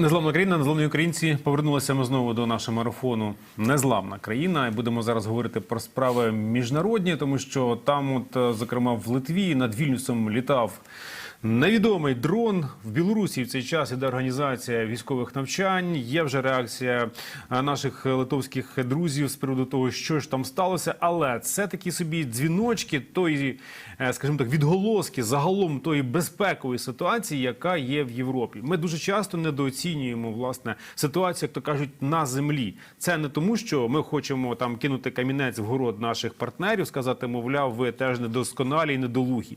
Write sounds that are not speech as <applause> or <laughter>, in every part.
Незламна країна, незламні українці. Повернулися ми знову до нашого марафону. Незламна країна. І будемо зараз говорити про справи міжнародні, тому що там, от, е, зокрема, в Литві над Вільнюсом літав невідомий дрон. В Білорусі в цей час іде організація військових навчань. Є вже реакція е, наших литовських друзів з приводу того, що ж там сталося. Але це такі собі дзвіночки тої, е, скажімо так, відголоски загалом тої безпекової ситуації, яка є в Європі. Ми дуже часто недооцінюємо власне ситуацію, як то кажуть, на землі. Це не тому, що ми хочемо там кинути камінець в город наших партнерів, сказати, мовляв, ви теж недосконалі і недолугі.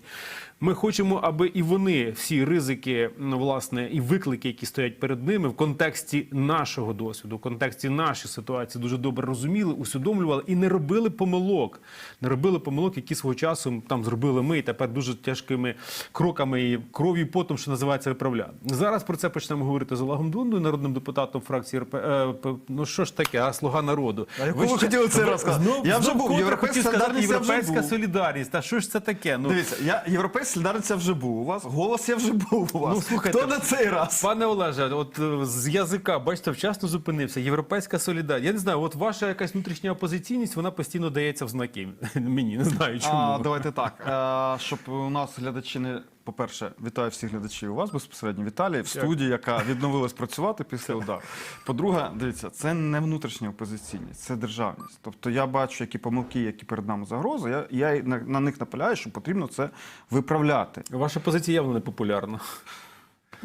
Ми хочемо, аби і вони всі ризики, ну, власне, і виклики, які стоять перед ними, в контексті нашого досвіду, в контексті нашої ситуації, дуже добре розуміли, усвідомлювали і не робили помилок. Не робили помилок, які свого часу там зробили ми, і тепер дуже тяжкими кроками і кров'ю потом, що називається, виправляти. Зараз про це почнемо говорити з Олегом Дундою, народним депутатом фракції РП. Е, ну що ж таке, а слуга народу. А ви хотіли це розказати? Я вже був, «Європейська солідарність» європейська солідарність. Та що ж це таке? Ну, Дивіться, я європейський я вже був у вас. Голос я вже був у вас. Ну, слухайте, Хто на цей раз? Пане Олеже, от е, з язика, бачите, вчасно зупинився. Європейська солідарність. Я не знаю, от ваша якась внутрішня опозиційність, вона постійно дається в знаки. <laughs> Мені не знаю чому. А, давайте так. Е, щоб у нас глядачі не. По-перше, вітаю всіх глядачів у вас безпосередньо в Італії, в студії, яка відновилась працювати після удару. По-друге, дивіться, це не внутрішня опозиційність, це державність. Тобто я бачу, які помилки, які перед нами загрози. Я, я на, на них наполягаю, що потрібно це виправляти. Ваша позиція явно не популярна.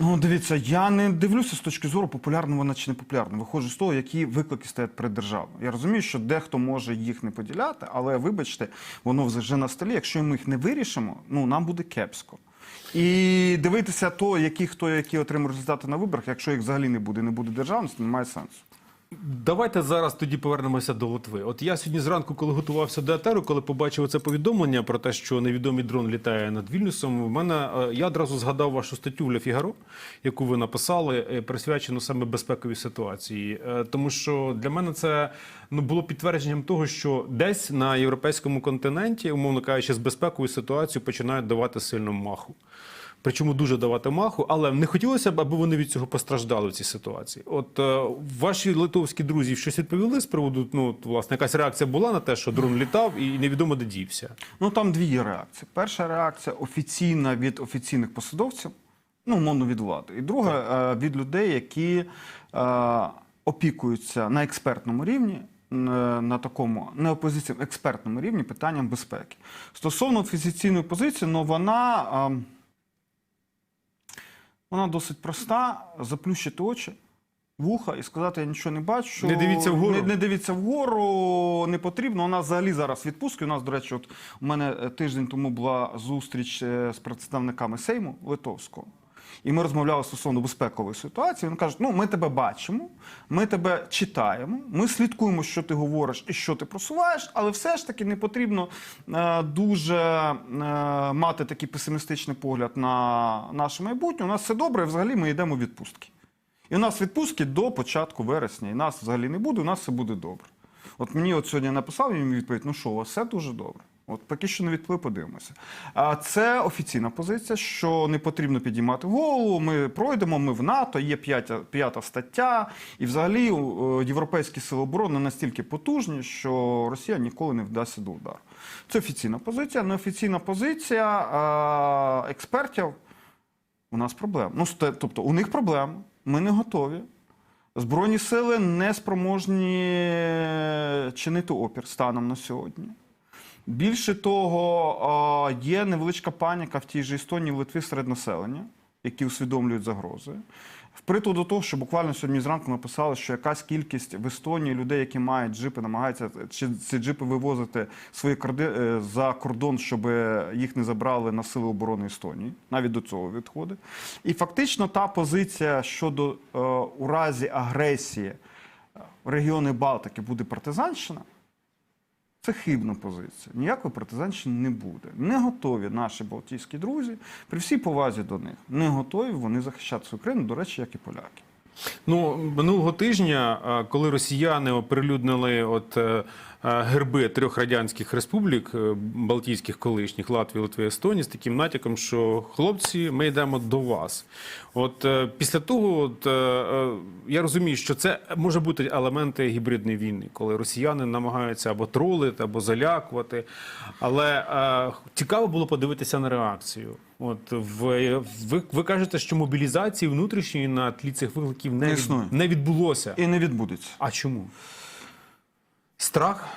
Ну, дивіться, я не дивлюся з точки зору, популярна вона чи не популярна. Виходжу з того, які виклики стоять перед державою. Я розумію, що дехто може їх не поділяти, але вибачте, воно вже на столі. Якщо ми їх не вирішимо, ну нам буде кепсько. І дивитися то, які хто які отримав результати на виборах, якщо їх взагалі не буде, не буде державності, немає сенсу. Давайте зараз тоді повернемося до Литви. От я сьогодні зранку, коли готувався до етеру, коли побачив це повідомлення про те, що невідомий дрон літає над Вільнюсом, в мене е, я одразу згадав вашу статтю Ле Фігаро, яку ви написали, е, присвячену саме безпековій ситуації. Е, Тому що для мене це ну було підтвердженням того, що десь на європейському континенті, умовно кажучи, з безпековою ситуацією починають давати сильну маху. Причому дуже давати маху, але не хотілося б, аби вони від цього постраждали в цій ситуації. От е, ваші литовські друзі щось відповіли з приводу, ну от, власне, якась реакція була на те, що дрон літав і невідомо де дівся. Ну там дві є реакції. Перша реакція офіційна від офіційних посадовців, ну умовно від влади. І друга е, від людей, які е, опікуються на експертному рівні. е, На такому не опозиційному, експертному рівні питанням безпеки. Стосовно офіційної позиції, ну вона, е, вона досить проста: заплющити очі, вуха і сказати, я нічого не бачу. Не дивіться вгору. Не, не дивіться вгору, не потрібно. У нас взагалі зараз відпустки. У нас, до речі, от у мене е, тиждень тому була зустріч е, з представниками Сейму Литовського. І ми розмовляли стосовно безпекової ситуації. Вони кажуть, ну ми тебе бачимо, ми тебе читаємо, ми слідкуємо, що ти говориш і що ти просуваєш, але все ж таки не потрібно е, дуже е, мати такий песимістичний погляд на наше майбутнє. У нас все добре, і взагалі ми йдемо в відпустки. І у нас відпустки до початку вересня, і нас взагалі не буде, у нас все буде добре. От мені от сьогодні написав їм відповідь: ну що, у вас все дуже добре. От поки що не відплив, подивимося. А це офіційна позиція, що не потрібно підіймати голову. Ми пройдемо, ми в НАТО, є п'ята, п'ята стаття. І взагалі е, європейські сили оборони настільки потужні, що Росія ніколи не вдасться до удару. Це офіційна позиція. Неофіційна позиція експертів. У нас проблема. Ну, тобто, у них проблема. Ми не готові. Збройні сили не спроможні чинити опір станом на сьогодні. Більше того, є невеличка паніка в тій же Естонії, в Литві серед населення, які усвідомлюють загрози. Впритул до того, що буквально сьогодні зранку написали, що якась кількість в Естонії людей, які мають джипи, намагаються чи ці джипи вивозити свої корди е, за кордон, щоб їх не забрали на сили оборони Естонії. Навіть до цього відходить. І фактично та позиція щодо е, у разі агресії регіони Балтики буде партизанщина. Це хибна позиція. Ніякої партизанщини не буде. Не готові наші балтійські друзі, при всій повазі до них, не готові вони захищати свою країну, до речі, як і поляки. Ну минулого тижня, е, коли росіяни оприлюднили от е, герби трьох радянських республік е, Балтійських колишніх Латвії, Литви, Естонії з таким натяком, що хлопці, ми йдемо до вас. От е, після того, от, е, я розумію, що це може бути елементи гібридної війни, коли росіяни намагаються або тролити, або залякувати. Але цікаво було подивитися на реакцію. От в ви, ви кажете, що мобілізації внутрішньої на тлі цих викликів не, Не від- не відбулося. І не відбудеться. А чому? Страх?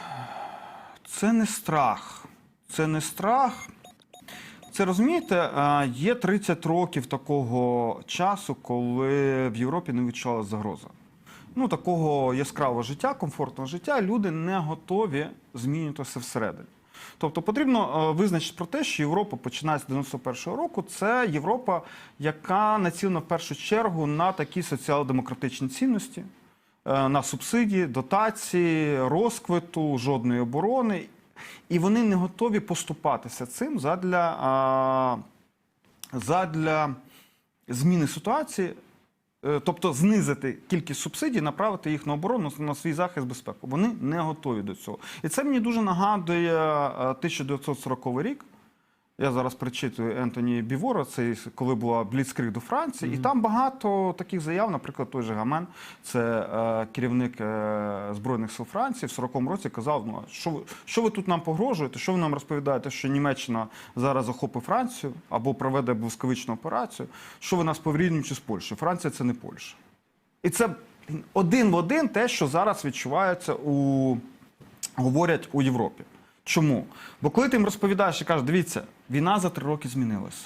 Це не страх. Це не страх. Це розумієте, е, є 30 років такого часу, коли в Європі не відчувала загроза. Ну, такого яскравого життя, комфортного життя, люди не готові змінюватися всередині. Тобто потрібно е, визначити про те, що Європа починає з 91-го року. Це Європа, яка націлена в першу чергу на такі соціал-демократичні цінності, на субсидії, дотації, розквиту, жодної оборони. І вони не готові поступатися цим задля, задля зміни ситуації, е, тобто знизити кількість субсидій, направити їх на оборону на свій захист безпеку. Вони не готові до цього. І це мені дуже нагадує е, 1940 рік. Я зараз причитую Ентоні Бівора, це коли була Бліцкриг до Франції, і там багато таких заяв, наприклад, той же Гамен, це е, керівник е, Збройних сил Франції, в 40-му році казав: ну, що ви, що ви тут нам погрожуєте? Що ви нам розповідаєте, що Німеччина зараз захопить Францію або проведе блискавичну операцію? Що ви нас порівнюєте з Польщею? Франція це не Польща. І це один в один те, що зараз відчувається у говорять у Європі. Чому? Бо коли ти їм розповідаєш і кажеш, дивіться, війна за три роки змінилася.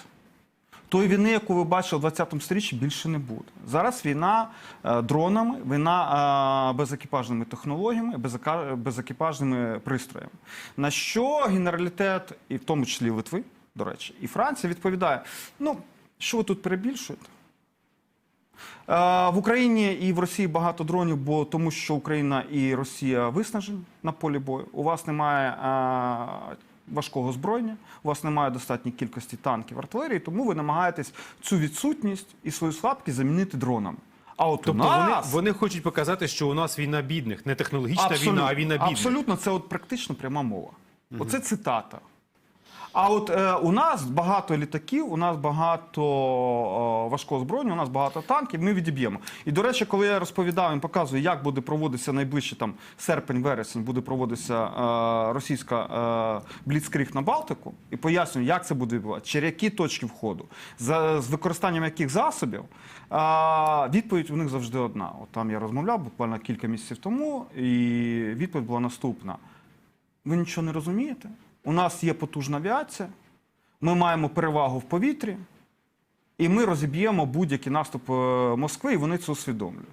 Тої війни, яку ви бачили в 20-му сторіччі, більше не буде. Зараз війна е, дронами, війна е, безекіпажними технологіями, безекіпажними пристроями. На що генералітет, і в тому числі Литви, до речі, і Франція відповідає: ну, що ви тут перебільшуєте? Е, В Україні і в Росії багато дронів, бо тому що Україна і Росія виснажені на полі бою. У вас немає е, важкого зброєння, у вас немає достатньої кількості танків, артилерії, тому ви намагаєтесь цю відсутність і свою слабкість замінити дронами. А от Тобто у вони, нас вони хочуть показати, що у нас війна бідних, не технологічна війна, а війна бідних. Абсолютно, це от практично пряма мова. Оце цитата. А от е, у нас багато літаків, у нас багато е, важкого зброєння, у нас багато танків, ми відіб'ємо. І до речі, коли я розповідав і показую, як буде проводитися найближче там серпень-вересень, буде проводитися е, російська е, бліцкриг на Балтику, і пояснюю, як це буде відбуватися, через які точки входу, за, з використанням яких засобів, е, відповідь у них завжди одна. От там я розмовляв буквально кілька місяців тому, і відповідь була наступна. Ви нічого не розумієте? У нас є потужна авіація, ми маємо перевагу в повітрі, і ми розіб'ємо будь-який наступ е, Москви, і вони це усвідомлюють.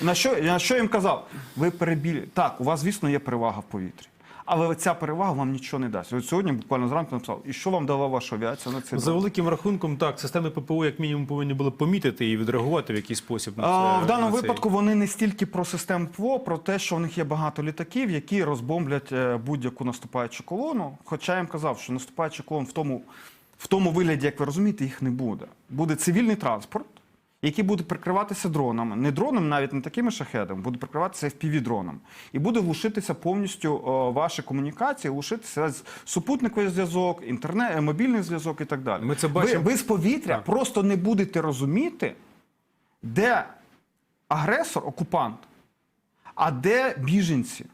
На що, на що я їм казав? Ви перебілі. Так, у вас, звісно, є перевага в повітрі. Але ця перевага вам нічого не дасть. От сьогодні буквально зранку написав, і що вам дала ваша авіація на цей За великим рахунком, так, системи ППО як мінімум повинні були помітити і відреагувати в якийсь спосіб на це. А, в даному на цей. випадку вони не стільки про систему ПВО, про те, що в них є багато літаків, які розбомблять е, будь-яку наступаючу колону. Хоча я їм казав, що наступаючий колон в тому, в тому вигляді, як ви розумієте, їх не буде. Буде цивільний транспорт, який буде прикриватися дронами. Не дронами, навіть не такими шахедами, буде прикриватися FPV-дроном. І буде глушитися повністю о, ваші комунікації, глушитися супутниковий зв'язок, інтернет, е, мобільний зв'язок і так далі. Ми це Ви- ви з повітря Так. просто не будете розуміти, де агресор, окупант, а де біженці.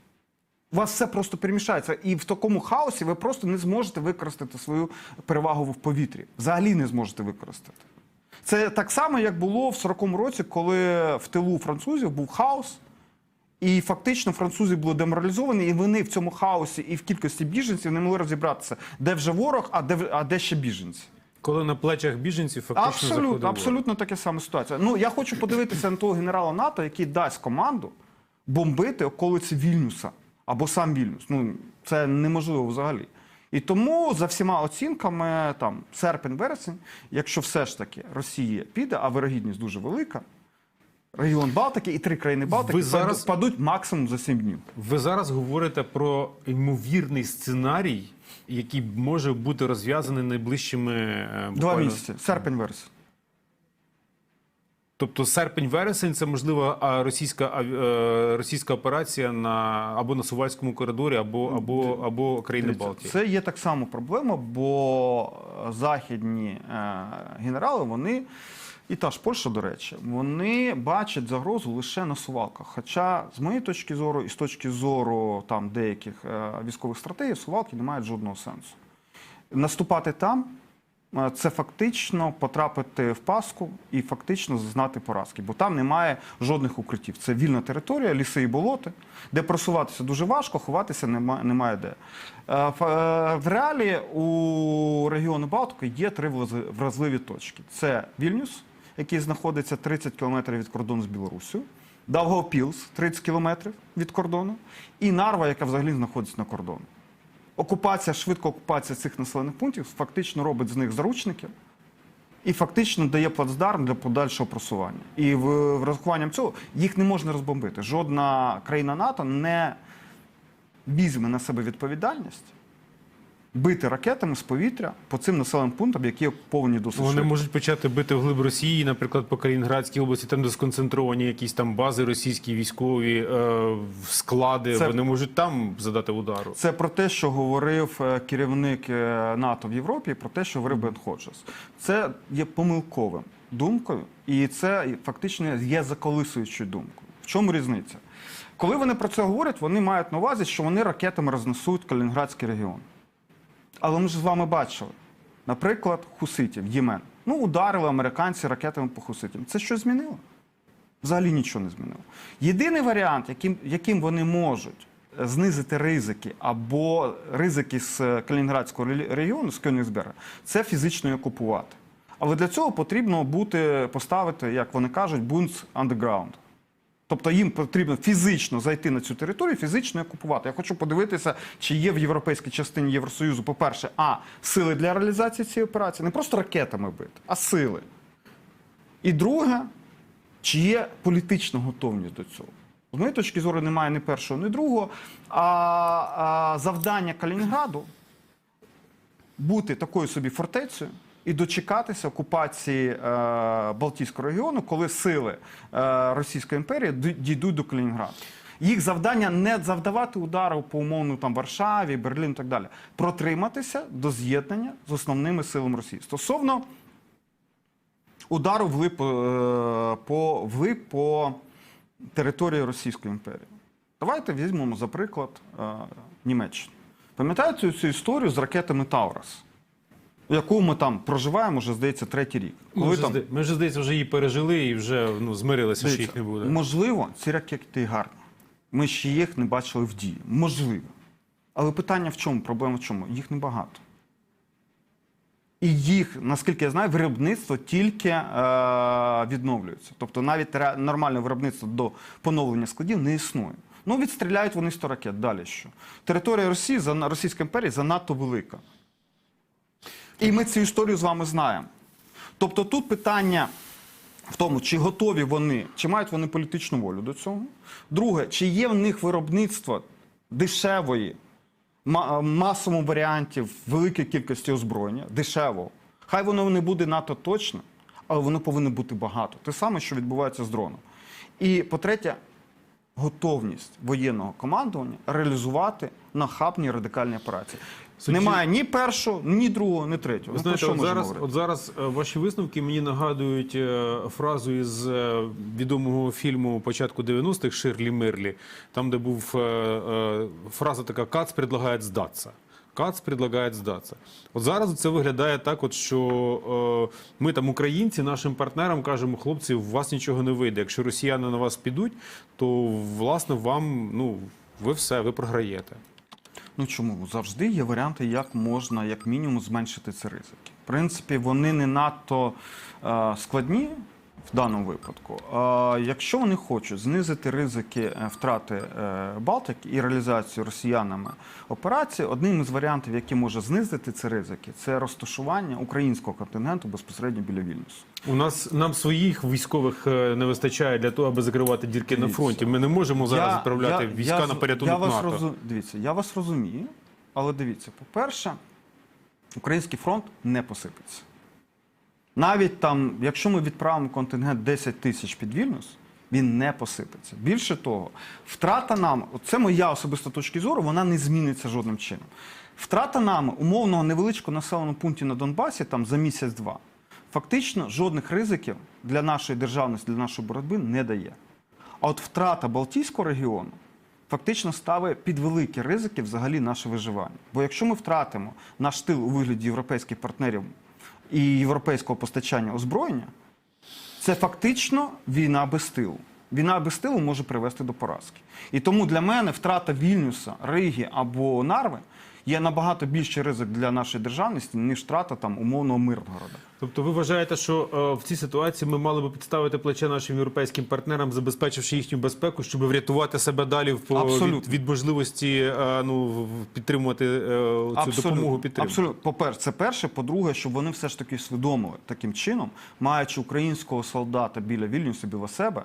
У вас все просто перемішається. І в такому хаосі ви просто не зможете використати свою перевагу в повітрі. Взагалі не зможете використати. Це так само, як було в 40-му році, коли в тилу французів був хаос. І фактично французи були деморалізовані, і вони в цьому хаосі і в кількості біженців не могли розібратися, де вже ворог, а де, а де ще біженці. Коли на плечах біженців фактично Абсолютно, ворог. абсолютно така сама ситуація. Ну я хочу подивитися на того генерала НАТО, який дасть команду бомбити околиці Вільнюса або сам Вільнюс. Ну це неможливо взагалі. І тому за всіма оцінками, там серпень-вересень, якщо все ж таки Росія піде, а вирогідність дуже велика. Регіон Балтики і три країни Балтики Ви зараз- падуть максимум за сім днів. Ви зараз говорите про ймовірний сценарій, який може бути розв'язаний найближчими е, Два місяці, серпень-вересень. Тобто серпень-вересень це можливо російська е, російська операція на або на Сувальському коридорі, або або або країни Балтії. Це є так само проблема, бо е, західні е, генерали, вони, і та ж Польща, до речі, вони бачать загрозу лише на сувалках. Хоча, з моєї точки зору, і з точки зору там деяких е, військових стратегій, сувалки не мають жодного сенсу. Наступати там. Е, Це фактично потрапити в паску і фактично зазнати поразки, бо там немає жодних укриттів. Це вільна територія, ліси і болоти, де просуватися дуже важко, ховатися немає, немає де. Е, е, В реалі у регіону Балтики є три вразливі точки: це Вільнюс, який знаходиться 30 кілометрів від кордону з Білоруссю, Давгопілс 30 кілометрів від кордону, і Нарва, яка взагалі знаходиться на кордоні. Окупація, швидка окупація цих населених пунктів фактично робить з них заручників і фактично дає плацдарм для подальшого просування. І врахуванням цього їх не можна розбомбити. Жодна країна НАТО не візьме на себе відповідальність бити ракетами з повітря по цим населеним пунктам, які окуповані досить Вони можуть почати бити вглиб Росії, наприклад, по Калінінградській області, там де сконцентровані якісь там бази російські військові е, склади. Це- Вони можуть там задати удару. Це про те, що говорив е, керівник е, НАТО в Європі, про те, що говорив Бен Ходжес. Це є помилковим думкою, і це фактично є заколисуючою думкою. В чому різниця? Коли вони про це говорять, вони мають на увазі, що вони ракетами рознесуть Калінінградський регіон. Але ми ж з вами бачили, наприклад, хуситів, Ємен. Ну, ударили американці ракетами по хуситам. Це що змінило? Взагалі нічого не змінило. Єдиний варіант, яким, яким вони можуть е, знизити ризики або ризики з е, Калінінградського регіону, з Кёнігсберга, це фізично окупувати. Але для цього потрібно бути, поставити, як вони кажуть, бунц underground. Тобто їм потрібно фізично зайти на цю територію, фізично окупувати. Я хочу подивитися, чи є в європейській частині Євросоюзу, по-перше, а сили для реалізації цієї операції, не просто ракетами бити, а сили. І друге, чи є політична готовність до цього? З моєї точки зору, немає ні першого, ні другого. А, а завдання Калінінграду бути такою собі фортецею і дочекатися окупації е, Балтійського регіону, коли сили е, Російської імперії дійдуть до Калінінграду. Їх завдання не завдавати удару по умовно там Варшаві, Берлін і так далі. Протриматися до з'єднання з основними силами Росії. Стосовно удару вглиб, е, по, вглиб по території Російської імперії. Давайте візьмемо, за приклад, е, Німеччину. Пам'ятаєте цю історію з ракетами Таурас, яку ми там проживаємо вже, здається, третій рік. Ми Коли вже, там, зда- ми вже здається, вже її пережили і вже ну, змирилися, що Дивіться, їх не буде. Можливо, ці ракети гарні. Ми ще їх не бачили в дії. Можливо. Але питання в чому? Проблема в чому? Їх небагато. І їх, наскільки я знаю, виробництво тільки е, відновлюється. Тобто навіть ре- нормальне виробництво до поновлення складів не існує. Ну, відстріляють вони 100 ракет. Далі що? Територія Росії, зана- Російської імперії занадто велика. І ми цю історію з вами знаємо. Тобто тут питання в тому, чи готові вони, чи мають вони політичну волю до цього. Друге, чи є в них виробництво дешевої, ма- масовому варіанті в великій кількості озброєння, дешевого. Хай воно не буде НАТО точно, але воно повинно бути багато. Те саме, що відбувається з дроном. І по-третє, готовність воєнного командування реалізувати нахабні радикальні операції. Судді- Немає ні першого, ні другого, ні третього. Ви Ну, знаєте, що от зараз, говорити? от зараз е, ваші висновки мені нагадують е, фразу із е, відомого фільму початку 90-х Ширлі Мирлі, там, де був фраза така Кац предлагає здатися. Кац предлагає здатися. От зараз це виглядає так, от що е, ми там, українці, нашим партнерам кажемо, хлопці, у вас нічого не вийде. Якщо росіяни на вас підуть, то власне вам ну ви все, ви програєте. Ну чому? Завжди є варіанти, як можна, як мінімум, зменшити ці ризики. В принципі, вони не надто е, складні в даному випадку. Якщо вони хочуть знизити ризики е, втрати е, Балтики і реалізацію росіянами операції, одним із варіантів, який може знизити ці ризики, це розташування українського контингенту безпосередньо біля Вільнюсу. У нас нам своїх військових е, не вистачає для того, аби закривати дірки на фронті. Ми не можемо зараз Я- відправляти я- війська я на порятунок я вас НАТО. розу- Дивіться, я вас розумію, але дивіться, по-перше, український фронт не посипеться. Навіть там, якщо ми відправимо контингент 10 тисяч під Вільнюс, він не посипеться. Більше того, втрата нам, це моя особиста точка зору, вона не зміниться жодним чином. Втрата нами умовного невеличкого населеного пункту на Донбасі там за місяць-два. Фактично жодних ризиків для нашої державності, для нашої боротьби не дає. А от втрата Балтійського регіону фактично ставить під великі ризики взагалі наше виживання. Бо якщо ми втратимо наш тил у вигляді європейських партнерів і європейського постачання озброєння, це фактично війна без тилу. Війна без тилу може привести до поразки. І тому для мене втрата Вільнюса, Риги або Нарви є набагато більший ризик для нашої державності, ніж втрата там умовного Миргорода. Тобто ви вважаєте, що е, в цій ситуації ми мали би підставити плече нашим європейським партнерам, забезпечивши їхню безпеку, щоб врятувати себе далі в по- від, від можливості е, ну, підтримувати е, цю допомогу підтримку? Абсолютно. По-перше, це перше. По-друге, щоб вони все ж таки свідомили таким чином, маючи українського солдата біля Вільнюса, біля себе,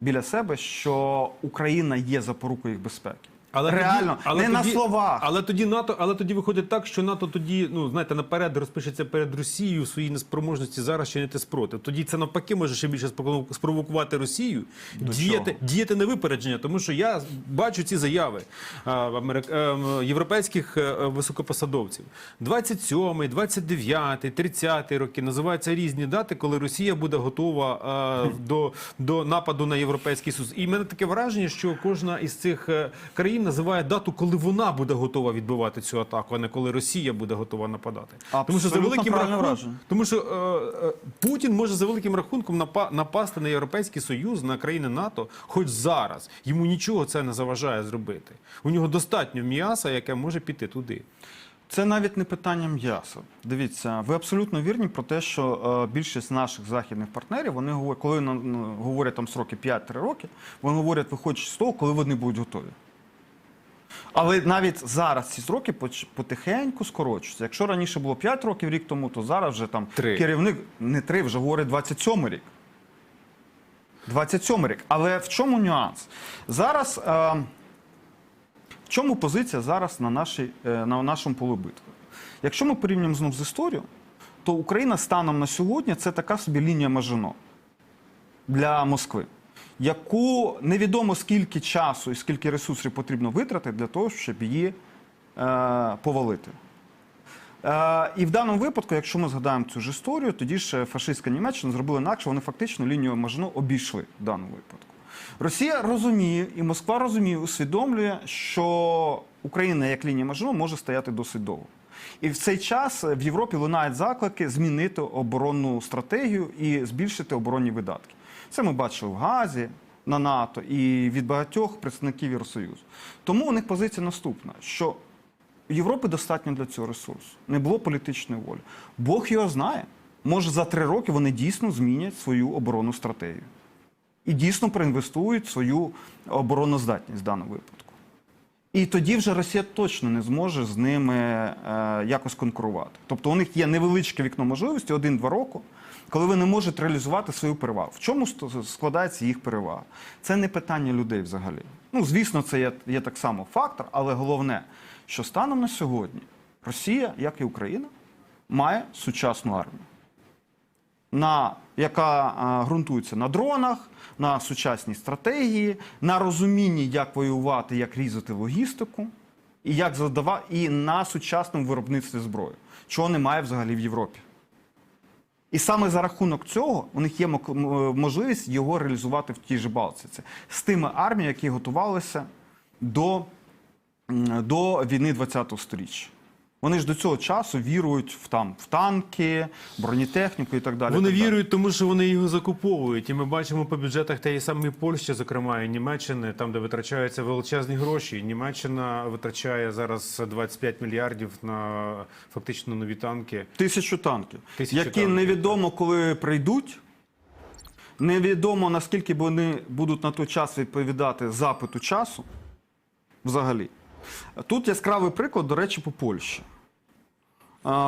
біля себе, що Україна є запорукою їх безпеки. Реально, не на словах. Але тоді НАТО, але тоді виходить так, що НАТО тоді, ну знаєте, наперед розпишеться перед Росією в своїй неспроможності зараз чинити спротив. Тоді це навпаки може ще більше спровоку- спровокувати Росію діяти, чого? діяти на випередження, тому що я бачу ці заяви а, америк... е, європейських е, високопосадовців. 27, 29, 30 роки називаються різні дати, коли Росія буде готова е, до, до нападу на європейський союз. І в мене таке враження, що кожна із цих е, країн називає дату, коли вона буде готова відбивати цю атаку, а не коли Росія буде готова нападати. тому що за великим рахунком, тому що е, е, Путін може за великим рахунком напа- напасти на Європейський Союз, на країни НАТО, хоч зараз. Йому нічого це не заважає зробити. У нього достатньо м'яса, яке може піти туди. Це навіть не питання м'яса. Дивіться, ви абсолютно вірні про те, що е, більшість наших західних партнерів, вони говорять, коли на- говорять там сроки 5-3 роки, вони говорять, виходячи з того, коли вони будуть готові. Але навіть зараз ці сроки потихеньку скорочуються. Якщо раніше було 5 років рік тому, то зараз вже там Три. керівник не 3, вже говорить 27 рік. 27 рік. Але в чому нюанс? Зараз. Е, в чому позиція зараз на, нашій, е, на нашому полі битви? Якщо ми порівнюємо знов з історією, то Україна станом на сьогодні це така собі лінія Мажино для Москви, яку невідомо скільки часу і скільки ресурсів потрібно витратити для того, щоб її е, повалити. Е, і в даному випадку, якщо ми згадаємо цю ж історію, тоді ж фашистська Німеччина зробила інакше, вони фактично лінію Мажино обійшли в даному випадку. Росія розуміє, і Москва розуміє, усвідомлює, що Україна як лінія Мажино може стояти досить довго. І в цей час в Європі лунають заклики змінити оборонну стратегію і збільшити оборонні видатки. Це ми бачили в Газі на НАТО і від багатьох представників Євросоюзу. Тому у них позиція наступна: що в Європі достатньо для цього ресурсу. Не було політичної волі. Бог його знає. Може, за три роки вони дійсно змінять свою оборонну стратегію. І дійсно проінвестують свою обороноздатність в даному випадку. І тоді вже Росія точно не зможе з ними е, якось конкурувати. Тобто у них є невеличке вікно можливості, один-два роки, коли вони можуть реалізувати свою перевагу. В чому складається їх перевага? Це не питання людей взагалі. Ну, звісно, це є, є так само фактор, але головне, що станом на сьогодні Росія, як і Україна, має сучасну армію на, яка а, ґрунтується на дронах, на сучасній стратегії, на розумінні, як воювати, як різати логістику, і як задава, і на сучасному виробництві зброї, чого немає взагалі в Європі. І саме за рахунок цього у них є можливість його реалізувати в тій же Балтиці. З тими арміями, які готувалися до, до війни 20-го сторіччя. Вони ж до цього часу вірують в, там, в танки, бронетехніку і так далі. Вони так далі. вірують, тому що вони його закуповують. І ми бачимо по бюджетах тієї самої Польщі, зокрема і Німеччини, там, де витрачаються величезні гроші. Німеччина витрачає зараз 25 мільярдів на фактично нові танки. Тисячу танків, Тисячу які танків, невідомо коли прийдуть. Невідомо наскільки вони будуть на той час відповідати запиту часу. Взагалі. Тут яскравий приклад, до речі, по Польщі.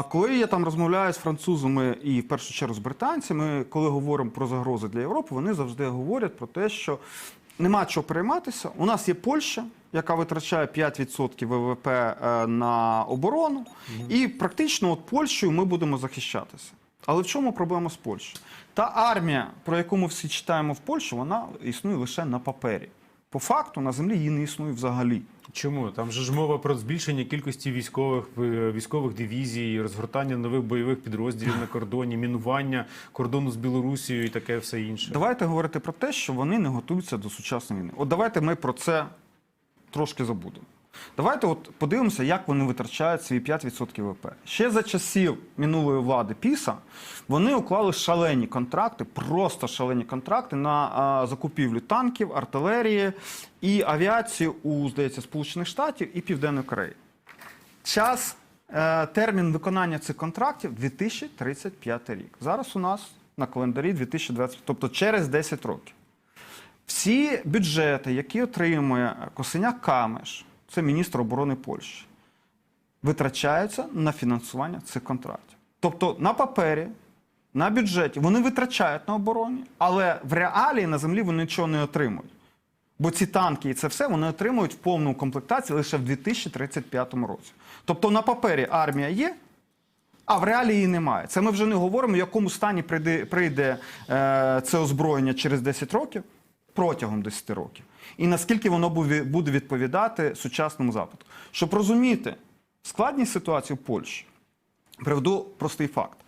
Коли я там розмовляю з французами і в першу чергу з британцями, коли говоримо про загрози для Європи, вони завжди говорять про те, що нема чого перейматися. У нас є Польща, яка витрачає 5% ВВП е, на оборону, і практично от Польщею ми будемо захищатися. Але в чому проблема з Польщею? Та армія, про яку ми всі читаємо в Польщі, вона існує лише на папері. По факту на землі її не існує взагалі. Чому? Там же ж мова про збільшення кількості військових е, військових дивізій, розгортання нових бойових підрозділів на кордоні, мінування кордону з Білорусією і таке все інше. Давайте говорити про те, що вони не готуються до сучасної війни. От давайте ми про це трошки забудемо. Давайте от подивимося, як вони витрачають свої 5% ВВП. Ще за часів минулої влади ПІСа вони уклали шалені контракти, просто шалені контракти на а, закупівлю танків, артилерії і авіації у, здається, Сполучених Штатів і Південної Кореї. Час, е, термін виконання цих контрактів 2035 рік. Зараз у нас на календарі 2020, тобто через 10 років. Всі бюджети, які отримує Косиняк Камеш, це міністр оборони Польщі, витрачаються на фінансування цих контрактів. Тобто на папері, на бюджеті вони витрачають на обороні, але в реалії на землі вони нічого не отримують. Бо ці танки і це все вони отримують в повному комплектації лише в 2035 році. Тобто на папері армія є, а в реалії її немає. Це ми вже не говоримо, в якому стані прийде, прийде е, це озброєння через 10 років, протягом 10 років. І наскільки воно буде відповідати сучасному запиту. Щоб розуміти складність ситуації в Польщі, приведу простий факт.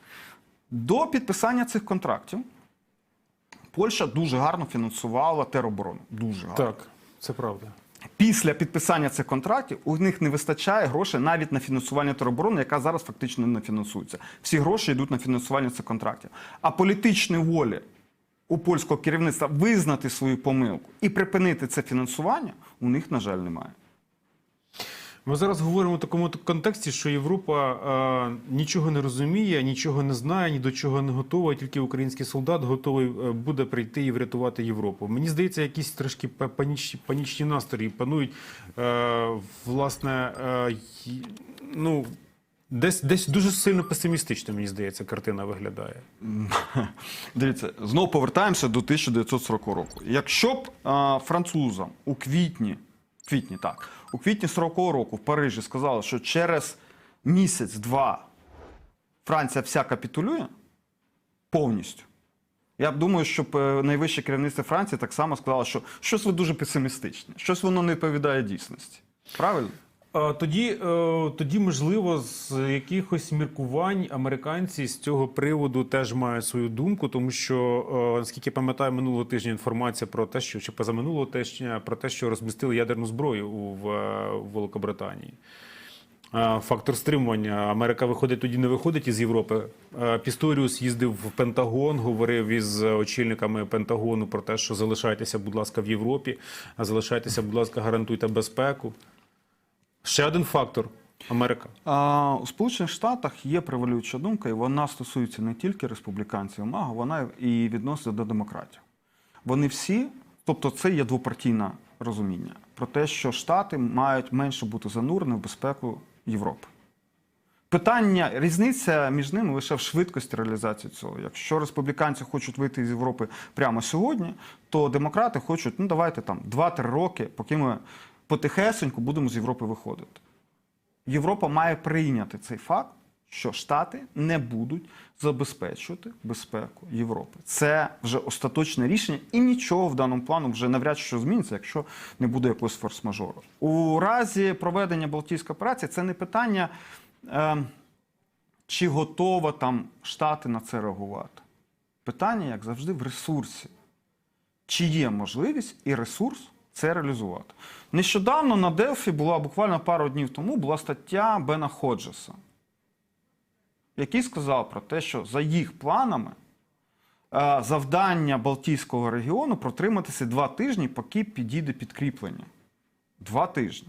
До підписання цих контрактів Польща дуже гарно фінансувала тероборону. Дуже гарно. Так, це правда. Після підписання цих контрактів у них не вистачає грошей навіть на фінансування тероборони, яка зараз фактично не фінансується. Всі гроші йдуть на фінансування цих контрактів. А політичної волі у польського керівництва визнати свою помилку і припинити це фінансування у них, на жаль, немає. Ми зараз говоримо в такому контексті, що Європа е, нічого не розуміє, нічого не знає, ні до чого не готова. Тільки український солдат готовий е, буде прийти і врятувати Європу. Мені здається, якісь трошки па- панічні, панічні настрої панують. Е, власне, е, ну. Десь, десь дуже сильно песимістично, мені здається, картина виглядає. <laughs> Дивіться, знову повертаємося до 1940 року. Якщо б а, французам у квітні, квітні, так, у квітні 40-го року в Парижі сказали, що через місяць-два Франція вся капітулює повністю. Я б думаю, щоб е, найвище керівництво Франції так само сказало, що щось ви дуже песимістичне, щось воно не відповідає дійсності. Правильно? Тоді, е, тоді, можливо, з якихось міркувань американці з цього приводу теж мають свою думку, тому що, е, наскільки пам'ятаю, минулого тижня інформація про те, що чи позаминулого тижня про те, що розмістили ядерну зброю у в, е, в Великобританії. Фактор стримування. Америка виходить тоді, не виходить із Європи. Пісторіус їздив в Пентагон, говорив із очільниками Пентагону про те, що залишайтеся, будь ласка, в Європі, а залишайтеся, будь ласка, гарантуйте безпеку. Ще один фактор Америка. А, у Сполучених Штатах є превалююча думка, і вона стосується не тільки республіканців, МАГА, вона і відноситься до демократів. Вони всі, тобто це є двопартійне розуміння про те, що Штати мають менше бути занурені в безпеку Європи. Питання, різниця між ними лише в швидкості реалізації цього. Якщо республіканці хочуть вийти з Європи прямо сьогодні, то демократи хочуть, ну давайте там 2-3 роки, поки ми потихесеньку будемо з Європи виходити. Європа має прийняти цей факт, що Штати не будуть забезпечувати безпеку Європи. Це вже остаточне рішення, і нічого в даному плану вже навряд що зміниться, якщо не буде якогось форс-мажору. У разі проведення Балтійської операції це не питання, е, чи готова там Штати на це реагувати. Питання, як завжди, в ресурсі. Чи є можливість і ресурс це реалізувати? Нещодавно на Делфі була буквально пару днів тому була стаття Бена Ходжеса, який сказав про те, що за їх планами е, завдання Балтійського регіону протриматися два тижні, поки підійде підкріплення. Два тижні.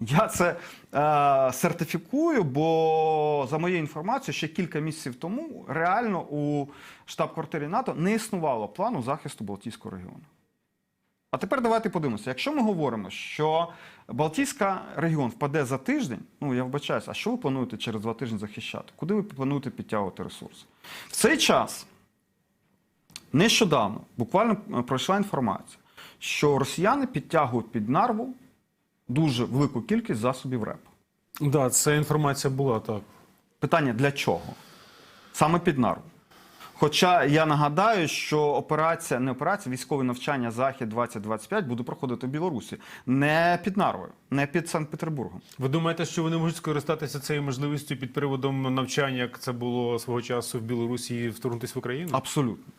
Я це е, сертифікую, бо за моєю інформацією, ще кілька місяців тому реально у штаб-квартирі НАТО не існувало плану захисту Балтійського регіону. А тепер давайте подивимося. Якщо ми говоримо, що Балтійська регіон впаде за тиждень, ну я вбачаюся, а що ви плануєте через два тижні захищати? Куди ви плануєте підтягувати ресурси? В цей час нещодавно буквально е, пройшла інформація, що росіяни підтягують під нарву дуже велику кількість засобів РЕП. Да, ця інформація була так. Питання для чого? саме під нарву. Хоча я нагадаю, що операція, не операція, військове навчання Захід 2025 буде проходити в Білорусі, не під Нарвою, не під Санкт-Петербургом. Ви думаєте, що вони можуть скористатися цією можливістю під приводом навчання, як це було свого часу в Білорусі, і вторгнутися в Україну? Абсолютно.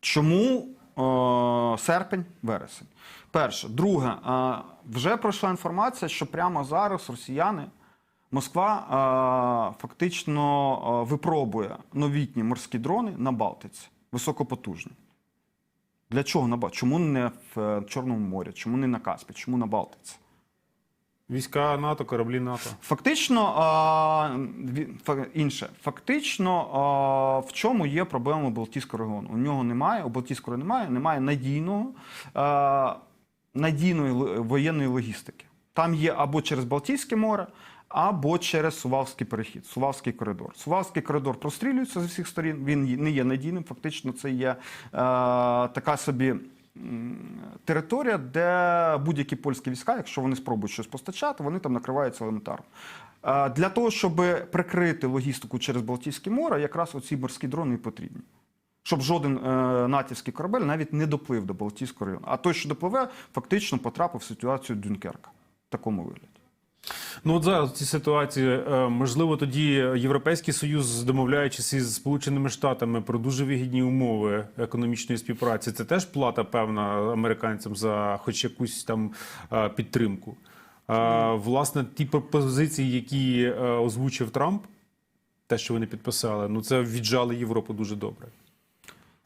Чому е, серпень, вересень? Перше. Друге, е, вже пройшла інформація, що прямо зараз росіяни, Москва е, фактично випробує новітні морські дрони на Балтиці, високопотужні. Для чого на Балтиці? Чому не в е, Чорному морі? Чому не на Каспі? Чому на Балтиці? Війська НАТО, кораблі НАТО. Фактично, а, інше. Фактично, а, в чому є проблема Балтійського регіону? У нього немає, у Балтійського немає, немає надійного, а, надійної воєнної логістики. Там є або через Балтійське море, або через Сувалський перехід, Сувалський коридор. Сувалський коридор прострілюється з усіх сторін, він не є надійним. Фактично, це є е, така собі територія, де будь-які польські війська, якщо вони спробують щось постачати, вони там накриваються елементарно. Е, Для того, щоб прикрити логістику через Балтійське море, якраз оці морські дрони і потрібні. Щоб жоден е, натівський корабель навіть не доплив до Балтійського району. А той, що допливе, фактично потрапив в ситуацію Дюнкерка в такому вигляді. Ну от зараз в цій ситуації е, можливо тоді Європейський Союз, домовляючись із Сполученими Штатами про дуже вигідні умови економічної співпраці, це теж плата певна американцям за хоч якусь там е, підтримку. Е, Власне, ті пропозиції, які озвучив Трамп, те, що вони підписали, ну це віджали Європу дуже добре.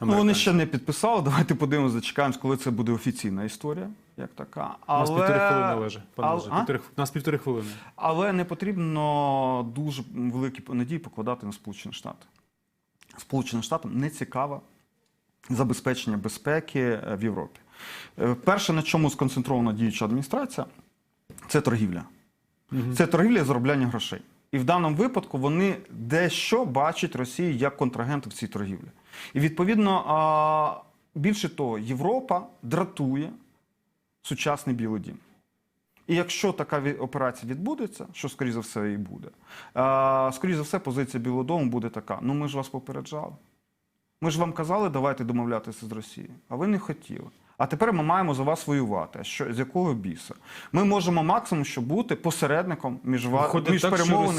Ну, вони ще не підписали. Давайте подивимося, зачекаємось, коли це буде офіційна історія, як така. У нас півтори хвилини лежить. Але- півтори... У нас півтори хвилини. Але не потрібно дуже великі надії покладати на Сполучені Штати. Сполученим Штатам не цікаво забезпечення безпеки е, в Європі. Е, Перше, на чому сконцентрована діюча адміністрація, це торгівля. Це торгівля і заробляння грошей. І в даному випадку вони дещо бачать Росію як контрагента в цій торгівлі. І відповідно, більше того, Європа дратує сучасний Білий Дім. І якщо така операція відбудеться, що скоріш за все і буде, а, скоріш за все, позиція Білого Дому буде така: ну ми ж вас попереджали. Ми ж вам казали, давайте домовлятися з Росією, а ви не хотіли. А тепер ми маємо за вас воювати. А Що, з якого біса? Ми можемо максимум що бути посередником між. Виходить, між так,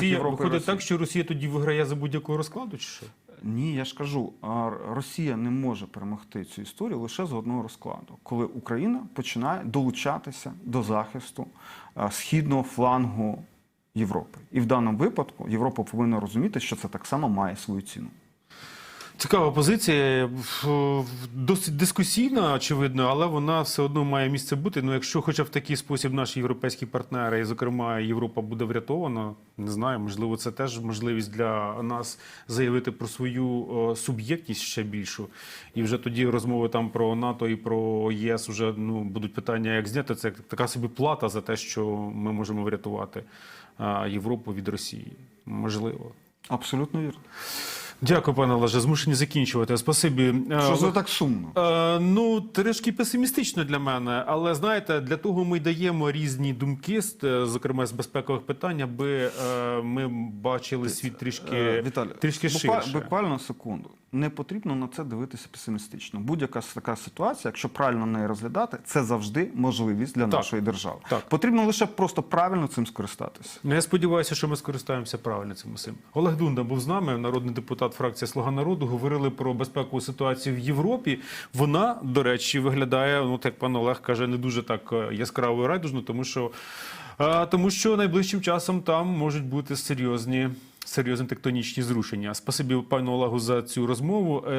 Європи виходить Росії. так, що Росія тоді виграє за будь-якого розкладу, чи що? Ні, я ж кажу, Росія не може перемогти цю історію лише з одного розкладу, коли Україна починає долучатися до захисту східного флангу Європи. І в даному випадку Європа повинна розуміти, що це так само має свою ціну. Цікава позиція, досить дискусійна, очевидно, але вона все одно має місце бути. Ну, якщо хоча в такий спосіб наші європейські партнери, і, зокрема, Європа буде врятована, не знаю, можливо, це теж можливість для нас заявити про свою е, суб'єктність ще більшу. І вже тоді розмови там про НАТО і про ЄС вже ну, будуть питання, як зняти. Це така собі плата за те, що ми можемо врятувати е, Європу від Росії. Можливо. Абсолютно вірно. Дякую, пане Олеже. Змушені закінчувати. Спасибі. Е, Що за так сумно? Е, ну, трішки песимістично для мене, але знаєте, для того ми даємо різні думки, е, зокрема з безпекових питань, аби е, ми бачили світ трішки, Е, Віталій, трішки ширше. буквально секунду. Не потрібно на це дивитися песимістично. Будь-яка така ситуація, якщо правильно неї розглядати, це завжди можливість для нашої держави. Так. Потрібно лише просто правильно цим скористатися. Ну, я сподіваюся, що ми скористаємося правильно цим усім. Олег Дунда був з нами, народний депутат фракції Слуга народу. Говорили про безпекову ситуацію в Європі. Вона, до речі, виглядає, ну так пан Олег каже, не дуже так е, яскраво і райдужно, тому що, е, тому що найближчим часом там можуть бути серйозні. Серйозні тектонічні зрушення. Спасибі пану Олегу за цю розмову. Е,